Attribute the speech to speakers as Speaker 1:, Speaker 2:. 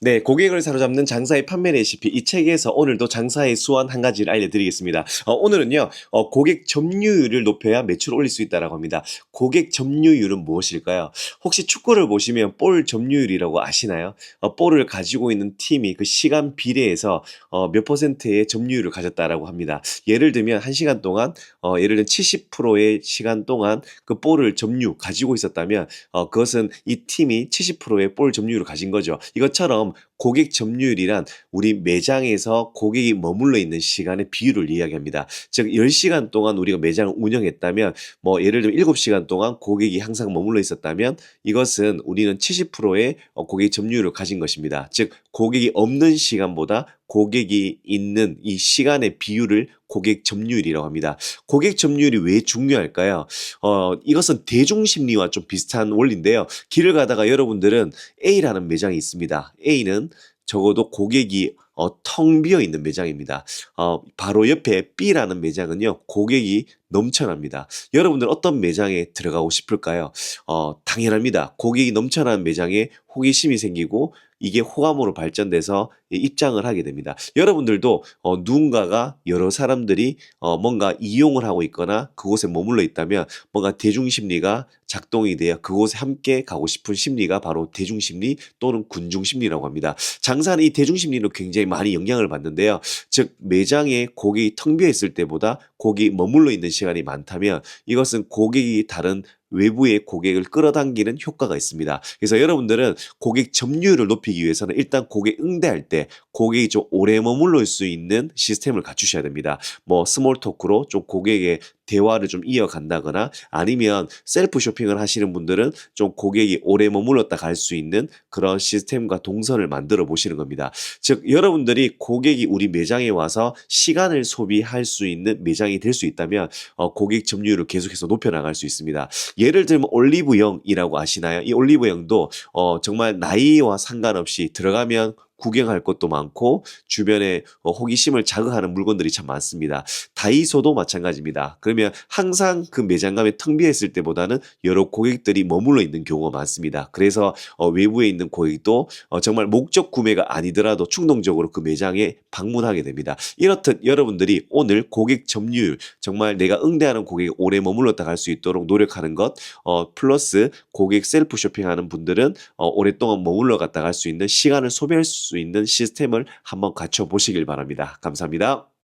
Speaker 1: 네, 고객을 사로잡는 장사의 판매 레시피 이 책에서 오늘도 장사의 수완 한 가지를 알려드리겠습니다. 어, 오늘은요, 어, 고객 점유율을 높여야 매출을 올릴 수 있다라고 합니다. 고객 점유율은 무엇일까요? 혹시 축구를 보시면 볼 점유율이라고 아시나요? 어, 볼을 가지고 있는 팀이 그 시간 비례해서 어, 몇 퍼센트의 점유율을 가졌다라고 합니다. 예를 들면 한 시간 동안 어, 예를 들면 70%의 시간 동안 그 볼을 점유 가지고 있었다면 어, 그것은 이 팀이 70%의 볼 점유율을 가진 거죠. 이것처럼 wrong 고객 점유율이란 우리 매장에서 고객이 머물러 있는 시간의 비율을 이야기합니다. 즉 10시간 동안 우리가 매장을 운영했다면 뭐 예를 들면 7시간 동안 고객이 항상 머물러 있었다면 이것은 우리는 70%의 어, 고객 점유율을 가진 것입니다. 즉 고객이 없는 시간보다 고객이 있는 이 시간의 비율을 고객 점유율이라고 합니다. 고객 점유율이 왜 중요할까요? 어, 이것은 대중 심리와 좀 비슷한 원리인데요. 길을 가다가 여러분들은 A라는 매장이 있습니다. A는 적어도 고객이 어, 텅 비어 있는 매장입니다. 어, 바로 옆에 B라는 매장은요, 고객이 넘쳐납니다. 여러분들 어떤 매장에 들어가고 싶을까요? 어, 당연합니다. 고객이 넘쳐나는 매장에 호기심이 생기고 이게 호감으로 발전돼서 이 입장을 하게 됩니다. 여러분들도 어, 누군가가 여러 사람들이 어, 뭔가 이용을 하고 있거나 그곳에 머물러 있다면 뭔가 대중심리가 작동이 되어 그곳에 함께 가고 싶은 심리가 바로 대중심리 또는 군중심리라고 합니다. 장사는 이 대중심리로 굉장히 많이 영향을 받는데요. 즉 매장에 고객이 텅 비어 있을 때보다 고객이 머물러 있는 시간이 많다면 이것은 고객이 다른 외부의 고객을 끌어당기는 효과가 있습니다. 그래서 여러분들은 고객 점유율을 높이기 위해서는 일단 고객 응대할 때 고객이 좀 오래 머물러 수 있는 시스템을 갖추셔야 됩니다. 뭐 스몰 토크로 좀 고객의 대화를 좀 이어간다거나 아니면 셀프 쇼핑을 하시는 분들은 좀 고객이 오래 머물렀다 갈 수 있는 그런 시스템과 동선을 만들어 보시는 겁니다. 즉 여러분들이 고객이 우리 매장에 와서 시간을 소비할 수 있는 매장이 될 수 있다면 어, 고객 점유율을 계속해서 높여 나갈 수 있습니다. 예를 들면 올리브영이라고 아시나요? 이 올리브영도 어, 정말 나이와 상관없이 들어가면 구경할 것도 많고 주변에 어, 호기심을 자극하는 물건들이 참 많습니다. 다이소도 마찬가지입니다. 그러면 항상 그 매장 가면 텅 비어 있을 때보다는 여러 고객들이 머물러 있는 경우가 많습니다. 그래서 어, 외부에 있는 고객도 어, 정말 목적 구매가 아니더라도 충동적으로 그 매장에 방문하게 됩니다. 이렇듯 여러분들이 오늘 고객 점유율 정말 내가 응대하는 고객이 오래 머물렀다 갈 수 있도록 노력하는 것 어, 플러스 고객 셀프 쇼핑하는 분들은 어, 오랫동안 머물러 갔다 갈 수 있는 시간을 소비할 수 있는 시스템을 한번 갖춰 보시길 바랍니다. 감사합니다.